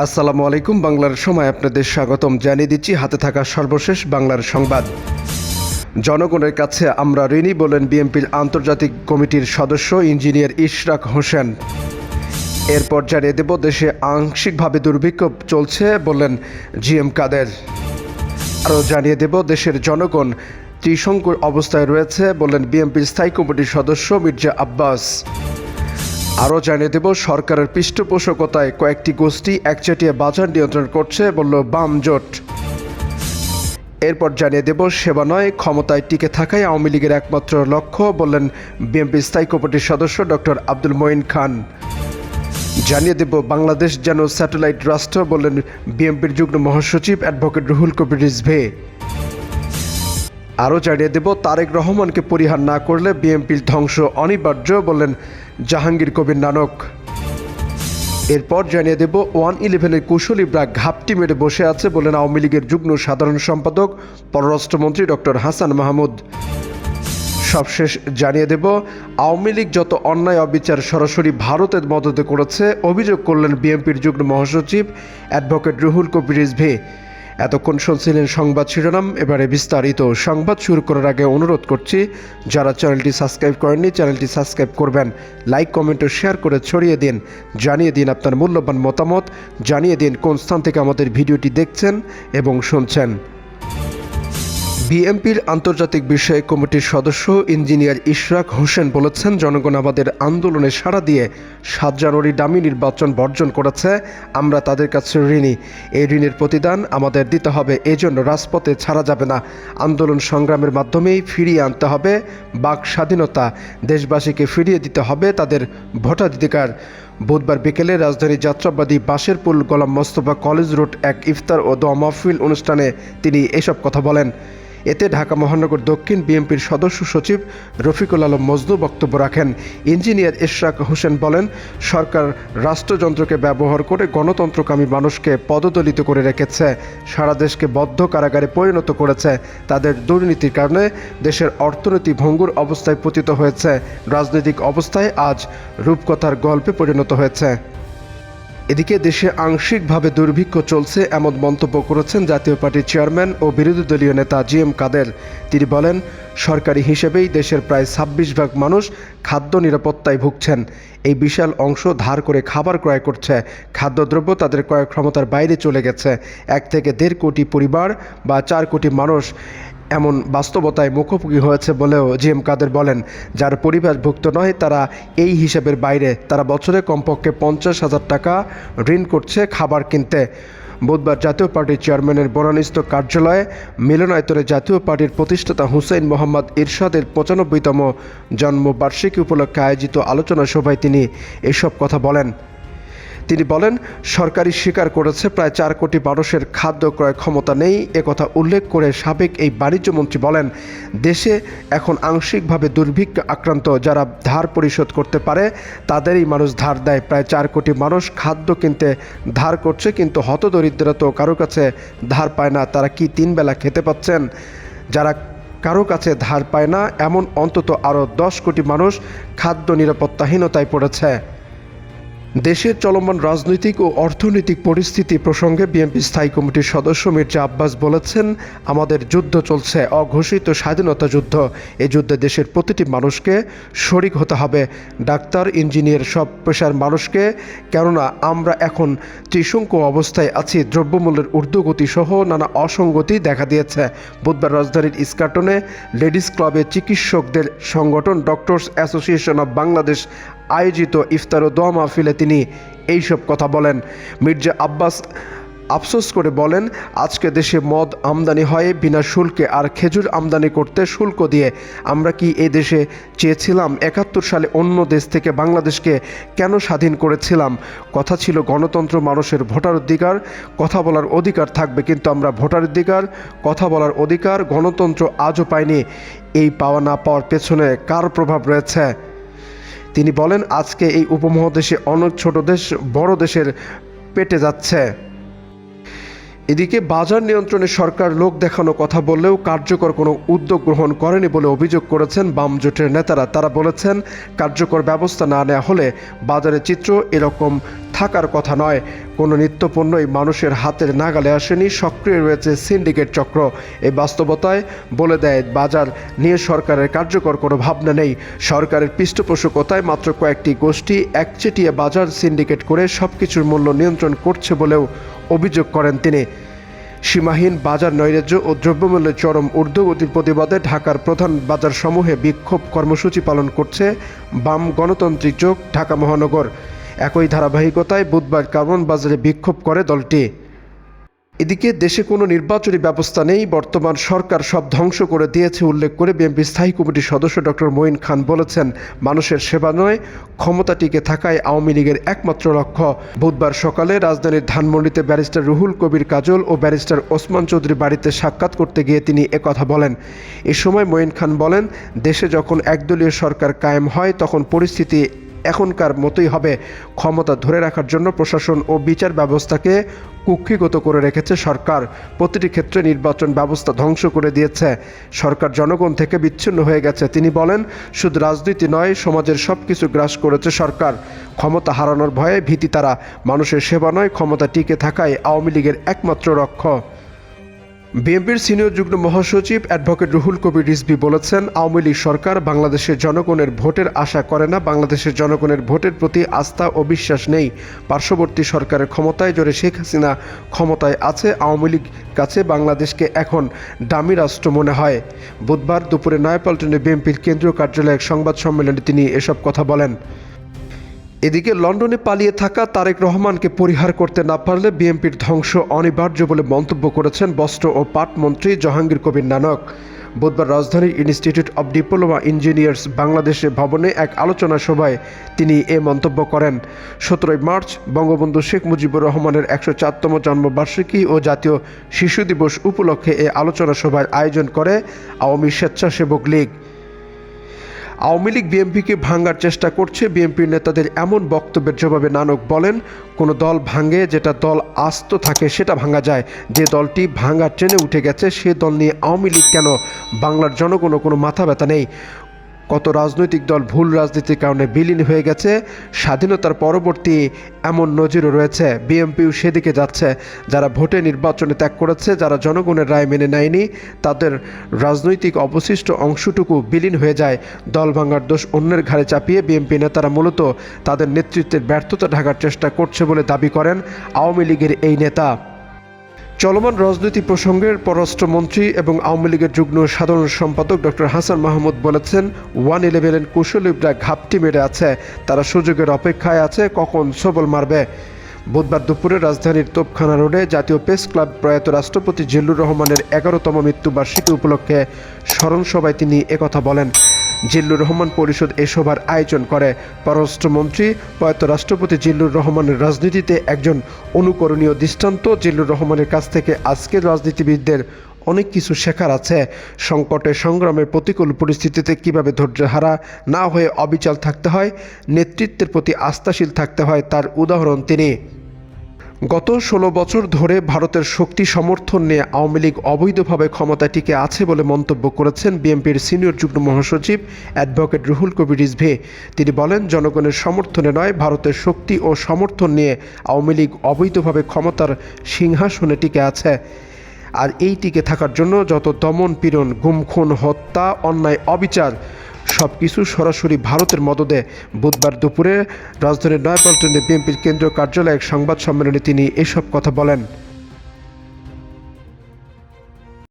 আসসালামু আলাইকুম, বাংলার সময় আপনাদের স্বাগতম। জানিয়ে দিচ্ছি, হাতে থাকা সর্বশেষ বাংলার সংবাদ। জনগণের কাছে আমরা ঋণী বলেন বিএনপির আন্তর্জাতিক কমিটির সদস্য ইঞ্জিনিয়ার ইশরাক হোসেন। এরপর জানিয়ে দেব, দেশে আংশিকভাবে দুর্ভিক্ষ চলছে বললেন জিএম কাদের। আরও জানিয়ে দেব, দেশের জনগণ ত্রিশঙ্কুর অবস্থায় রয়েছে বললেন বিএনপির স্থায়ী কমিটির সদস্য মির্জা আব্বাস। আরও জানিয়ে দেব, সরকারের পৃষ্ঠপোষকতায় কয়েকটি গোষ্ঠী একচেটিয়া বাজার নিয়ন্ত্রণ করছে বলল বাম জোট এরপর জানিয়ে দেব সেবা নয় ক্ষমতায় টিকে থাকাই আওয়ামী লীগের একমাত্র লক্ষ্য বললেন বিএনপি স্থায়ী কমিটির সদস্য ডক্টর আব্দুল মঈন খান। জানিয়ে দেব, বাংলাদেশ যেন স্যাটেলাইট রাষ্ট্র বললেন বিএনপির যুগ্ম মহাসচিব অ্যাডভোকেট রুহুল কবির রিজভে। আরও জানিয়ে দেব, তারেক রহমানকে পরিহার না করলে বিএনপির ধ্বংস অনিবার্য বললেন জাহাঙ্গীর কবির নানক। এরপর জানিয়ে দেব, ওয়ান ইলেভেনের কুশলী কুশলীরা ঘাপটি মেরে বসে আছে বলেন আওয়ামী লীগের যুগ্ম সাধারণ সম্পাদক পররাষ্ট্রমন্ত্রী ডক্টর হাসান মাহমুদ। সবশেষ জানিয়ে দেব, আওয়ামী লীগ যত অন্যায় অবিচার সরাসরি ভারতের মদতে করেছে, অভিযোগ করলেন বিএনপির যুগ্ম মহাসচিব অ্যাডভোকেট রুহুল কবির রিজভি। এতক্ষণ শুনছিলেন সংবাদ শিরোনাম, এবারে বিস্তারিত সংবাদ শুরু করার আগে অনুরোধ করছি, যারা চ্যানেলটি সাবস্ক্রাইব করেননি, চ্যানেলটি সাবস্ক্রাইব করবেন। লাইক, কমেন্ট ও শেয়ার করে ছড়িয়ে দিন। জানিয়ে দিন আপনার মূল্যবান মতামত, জানিয়ে দিন কোন স্থান থেকে আমাদের ভিডিওটি দেখছেন এবং শুনছেন। বিএনপির আন্তর্জাতিক বিষয়ক কমিটির সদস্য ইঞ্জিনিয়ার ইশরাক হোসেন বলেছেন, জনগণ আমাদের আন্দোলনে সাড়া দিয়ে সাত জানুয়ারি দামি নির্বাচন বর্জন করেছে। আমরা তাদের কাছে ঋণী। এই ঋণের প্রতিদান আমাদের দিতে হবে, এজন্য রাজপথে ছাড়া যাবে না। আন্দোলন সংগ্রামের মাধ্যমেই ফিরিয়ে আনতে হবে। বাক স্বাধীনতা দেশবাসীকে ফিরিয়ে দিতে হবে তাদের ভোটাধিকার। বুধবার বিকেলে রাজধানী যাত্রাবাদী বাঁশেরপুল গোলাম মোস্তফা কলেজ রোড এক ইফতার ও দোয়া মাহফিল অনুষ্ঠানে তিনি এসব কথা বলেন। এতে ঢাকা মহানগর দক্ষিণ বিএনপির সদস্য সচিব রফিকুল আলম মজনু বক্তব্য রাখেন। ইঞ্জিনিয়ার ইশরাক হোসেন বলেন, সরকার রাষ্ট্রযন্ত্রকে ব্যবহার করে গণতন্ত্রকামী মানুষকে পদদলিত করে রেখেছে, সারা দেশকে বদ্ধ কারাগারে পরিণত করেছে। তাদের দুর্নীতির কারণে দেশের অর্থনীতি ভঙ্গুর অবস্থায় পতিত হয়েছে। রাজনৈতিক অবস্থায় আজ রূপকথার গল্পে পরিণত হয়েছে। এদিকে দেশে আংশিকভাবে দুর্ভিক্ষ চলছে এমন মন্তব্য করেছেন জাতীয় পার্টির চেয়ারম্যান ও বিরোধী দলীয় নেতা জি এম কাদের তিনি বলেন, সরকারি হিসেবেই দেশের প্রায় ছাব্বিশ ভাগ মানুষ খাদ্য নিরাপত্তায় ভুগছেন। এই বিশাল অংশ ধার করে খাবার ক্রয় করছে। খাদ্যদ্রব্য তাদের ক্রয় ক্ষমতার বাইরে চলে গেছে। এক থেকে দেড় কোটি পরিবার বা চার কোটি মানুষ এমন বাস্তবতায় মুখোমুখি হয়েছে বলেও জি এম কাদের বলেন, যার পরিবারভুক্ত নয়, তারা এই হিসাবের বাইরে, তারা বছরে কমপক্ষে পঞ্চাশ হাজার টাকা ঋণ করছে খাবার কিনতে। বুধবার জাতীয় পার্টির চেয়ারম্যানের বনানিস্থ কার্যালয়ে মিলনায়তনে জাতীয় পার্টির প্রতিষ্ঠাতা হুসেইন মোহাম্মদ ইরশাদের পঁচানব্বইতম জন্মবার্ষিকী উপলক্ষে আয়োজিত আলোচনা সভায় তিনি এসব কথা বলেন। তিনি বলেন সরকারি স্বীকার করেছে প্রায় চার কোটি মানুষের খাদ্য ক্রয় ক্ষমতা নেই। একথা উল্লেখ করে সাবেক এই বাণিজ্যমন্ত্রী বলেন, দেশে এখন আংশিকভাবে দুর্ভিক্ষ আক্রান্ত যারা ধার পরিশোধ করতে পারে, তাদেরই মানুষ ধার দেয়। প্রায় চার কোটি মানুষ খাদ্য কিনতে ধার করছে, কিন্তু হতদরিদ্ররা তো কারও কাছে ধার পায় না, তারা কি তিন বেলা খেতে পাচ্ছেন? যারা কারও কাছে ধার পায় না, এমন অন্তত আরও দশ কোটি মানুষ খাদ্য নিরাপত্তাহীনতায় পড়েছে। দেশের চলমান রাজনৈতিক ও অর্থনৈতিক পরিস্থিতি প্রসঙ্গে বিএনপি স্থায়ী কমিটির সদস্য মির্জা আব্বাস বলেছেন, আমাদের যুদ্ধ চলছে, অঘোষিত স্বাধীনতা যুদ্ধ। এই যুদ্ধে দেশের প্রতিটি মানুষকে শরিক হতে হবে। ডাক্তার, ইঞ্জিনিয়ার সব পেশার মানুষকে, কেননা আমরা এখন ত্রিশঙ্কু অবস্থায় আছি। দ্রব্যমূল্যের ঊর্ধ্বগতি সহ নানা অসঙ্গতি দেখা দিয়েছে। বুধবার রাজধানীর ইস্কাটনে লেডিস ক্লাবে চিকিৎসকদের সংগঠন ডক্টরস অ্যাসোসিয়েশন অব বাংলাদেশ আয়োজিত ইফতার ও দোয়া মাহফিলে তিনি এইসব কথা বলেন। মির্জা আব্বাস আফসোস করে বলেন, আজকে দেশে মদ আমদানি হয়, বিনা শুল্কে, আর খেজুর আমদানি করতে শুল্ক দিয়ে। আমরা কি এই দেশে চেয়েছিলাম একাত্তর সালে অন্য দেশ থেকে বাংলাদেশকে কেন স্বাধীন করেছিলাম? কথা ছিল গণতন্ত্র মানুষের ভোটার অধিকার, কথা বলার অধিকার থাকবে কিন্তু আমরা ভোটার অধিকার, কথা বলার অধিকার গণতন্ত্র আজও পাইনি এই পাওয়া না পাওয়ার পেছনে কার প্রভাব রয়েছে? তিনি বলেন আজকে এই উপমহাদেশে অনেক ছোট দেশ বড় দেশের পেটে যাচ্ছে। এদিকে বাজার নিয়ন্ত্রণে সরকার লোক দেখানো কথা বললেও কার্যকর কোনো উদ্যোগ গ্রহণ করেনি বলে অভিযোগ করেছেন বাম জোটের নেতারা। তারা বলেছেন, কার্যকর ব্যবস্থা না নেওয়া হলে বাজারের চিত্র এরকম থাকার কথা নয়। কোনো নিত্যপণ্যই মানুষের হাতের নাগালে আসেনি, সক্রিয় রয়েছে সিন্ডিকেট চক্র। এই বাস্তবতায় বলে দেয়, বাজার নিয়ে সরকারের কার্যকর কোনো ভাবনা নেই। সরকারের পৃষ্ঠপোষকতায় মাত্র কয়েকটি গোষ্ঠী একচেটিয়া বাজার সিন্ডিকেট করে সব কিছুর মূল্য নিয়ন্ত্রণ করছে বলেও অভিযোগ করেন তিনি। সীমাহীন বাজার নৈরাজ্য ও দ্রব্যমূল্যের চরম ঊর্ধ্বগতির প্রতিবাদে ঢাকার প্রধান বাজারসমূহে বিক্ষোভ কর্মসূচি পালন করছে বাম গণতান্ত্রিক চোখ ঢাকা মহানগর। একই ধারাবাহিকতায় বুধবার কারওয়ান বাজারে বিক্ষোভ করে দলটি। এদিকে দেশে কোনো নির্বাচনী ব্যবস্থা নেই। বর্তমান সরকার সব ধ্বংস করে দিয়েছে, উল্লেখ করে বিএনপি স্থায়ী কমিটির সদস্য ডক্টর মঈন খান বলেছেন, মানুষের সেবা নয়, ক্ষমতা টিকে থাকায় আওয়ামী লীগের একমাত্র লক্ষ্য। বুধবার সকালে রাজধানীর ধানমন্ডিতে ব্যারিস্টার রুহুল কবির কাজল ও ব্যারিস্টার ওসমান চৌধুরী বাড়িতে সাক্ষাৎ করতে গিয়ে তিনি একথা বলেন। এ সময় মঈন খান বলেন, দেশে যখন একদলীয় সরকার কায়েম হয়, তখন পরিস্থিতি এখনকার মতোই হবে। ক্ষমতা ধরে রাখার জন্য প্রশাসন ও বিচার ব্যবস্থাকে কুক্ষিগত করে রেখেছে সরকার। প্রতিটি ক্ষেত্রে নির্বাচন ব্যবস্থা ধ্বংস করে দিয়েছে। সরকার জনগণ থেকে বিচ্ছিন্ন হয়ে গেছে। তিনি বলেন, শুধু রাজনীতি নয়, সমাজের সব কিছু গ্রাস করেছে সরকার। ক্ষমতা হারানোর ভয়ে ভীতি তারা। মানুষের সেবা নয়, ক্ষমতা টিকে থাকায় আওয়ামী লীগের একমাত্র লক্ষ্য বিএনপির সিনিয়র যুগ্ম মহাসচিব অ্যাডভোকেট রুহুল কবির রিজভি বলেছেন, আওয়ামী লীগ সরকার বাংলাদেশের জনগণের ভোটের আশা করে না, বাংলাদেশের জনগণের ভোটের প্রতি আস্থা ও বিশ্বাস নেই। পার্শ্ববর্তী সরকারের ক্ষমতায় জোরে শেখ হাসিনা ক্ষমতায় আছে, আওয়ামী লীগ কাছে বাংলাদেশকে এখন দামি রাষ্ট্র মনে হয়। বুধবার দুপুরে নয়াপল্টনে বিএনপির কেন্দ্রীয় কার্যালয়ে এক সংবাদ সম্মেলনে তিনি এসব কথা বলেন। এদিকে লন্ডনে পালিয়ে থাকা তারেক রহমানকে পরিহার করতে না পারলে বিএনপির ধ্বংস অনিবার্য বলে মন্তব্য করেছেন বস্ত্র ও পাট মন্ত্রী জাহাঙ্গীর কবির নানক। বুধবার রাজধানীর ইনস্টিটিউট অব ডিপ্লোমা ইঞ্জিনিয়ার্স বাংলাদেশে ভবনে এক আলোচনা সভায় তিনি এ মন্তব্য করেন। সতেরোই মার্চ বঙ্গবন্ধু শেখ মুজিবুর রহমানের একশো চারতম জন্মবার্ষিকী ও জাতীয় শিশু দিবস উপলক্ষে এ আলোচনা সভার আয়োজন করে আওয়ামী স্বেচ্ছাসেবক লীগ। আওয়ামী লীগ বিএনপিকে ভাঙার চেষ্টা করছে। বিএনপির নেতাদের এমন বক্তব্যের জবাবে নানক বলেন, কোনো দল ভাঙে, যেটা দল আস্ত থাকে সেটা ভাঙা যায়। যে দলটি ভাঙার ট্রেনে উঠে গেছে, সে দল নিয়ে আওয়ামী লীগ কেন? বাংলার জনগণও কোনো মাথা ব্যথা নেই। কত রাজনৈতিক দল ভুল রাজনীতির কারণে বিলীন হয়ে গেছে, স্বাধীনতার পরবর্তী এমন নজিরও রয়েছে। বিএনপিও সেদিকে যাচ্ছে। যারা ভোটে নির্বাচনে ত্যাগ করেছে, যারা জনগণের রায় মেনে নেয়নি, তাদের রাজনৈতিক অবশিষ্ট অংশটুকু বিলীন হয়ে যায়। দল ভাঙার দোষ অন্যের ঘাড়ে চাপিয়ে বিএনপি নেতারা মূলত তাদের নেতৃত্বের ব্যর্থতা ঢাকার চেষ্টা করছে বলে দাবি করেন আওয়ামী লীগের এই নেতা। চলমান রাজনীতি প্রসঙ্গের পররাষ্ট্রমন্ত্রী এবং আওয়ামী লীগের যুগ্ম সাধারণ সম্পাদক ডক্টর হাসান মাহমুদ বলেছেন, ওয়ান ইলেভেন কুশলীরা ঘাপটি মেরে আছে, তারা সুযোগের অপেক্ষায় আছে, কখন সবল মারবে। বুধবার দুপুরে রাজধানীর তোপখানা রোডে জাতীয় প্রেস ক্লাব প্রয়াত রাষ্ট্রপতি জিল্লুর রহমানের এগারোতম মৃত্যুবার্ষিকী উপলক্ষে স্মরণসভায় তিনি একথা বলেন। জিল্লুর রহমান পরিষদ এ সভার আয়োজন করে। পররাষ্ট্রমন্ত্রী প্রয়াত রাষ্ট্রপতি জিল্লুর রহমানের রাজনীতিতে একজন অনুকরণীয় দৃষ্টান্ত জিল্লুর রহমানের কাছ থেকে আজকের রাজনীতিবিদদের অনেক কিছু শেখার আছে। সংকটে সংগ্রামের প্রতিকূল পরিস্থিতিতে কীভাবে ধৈর্যহারা না হয়ে অবিচল থাকতে হয়, নেতৃত্বের প্রতি আস্থাশীল থাকতে হয় তার উদাহরণ তিনি। গত ষোলো বছর ধরে ভারতের শক্তি সমর্থন নিয়ে আওয়ামী লীগ অবৈধভাবে ক্ষমতা টিকে আছে বলে মন্তব্য করেছেন বিএনপির সিনিয়র যুগ্ম মহাসচিব অ্যাডভোকেট রুহুল কবির রিজভে। তিনি বলেন, জনগণের সমর্থনে নয়, ভারতের শক্তি ও সমর্থন নিয়ে আওয়ামী লীগ অবৈধভাবে ক্ষমতার সিংহাসনে টিকে আছে। আর এই টিকে থাকার জন্য যত দমন পীড়ন গুমখুন হত্যা, অন্যায়, অবিচার সব কিছু সরাসরি ভারতের মদদে বুধবার দুপুরে রাজধানীর নয়াপল্টনে বিএনপির কেন্দ্রীয় কার্যালয়ে এক সংবাদ সম্মেলনে তিনি এসব কথা বলেন।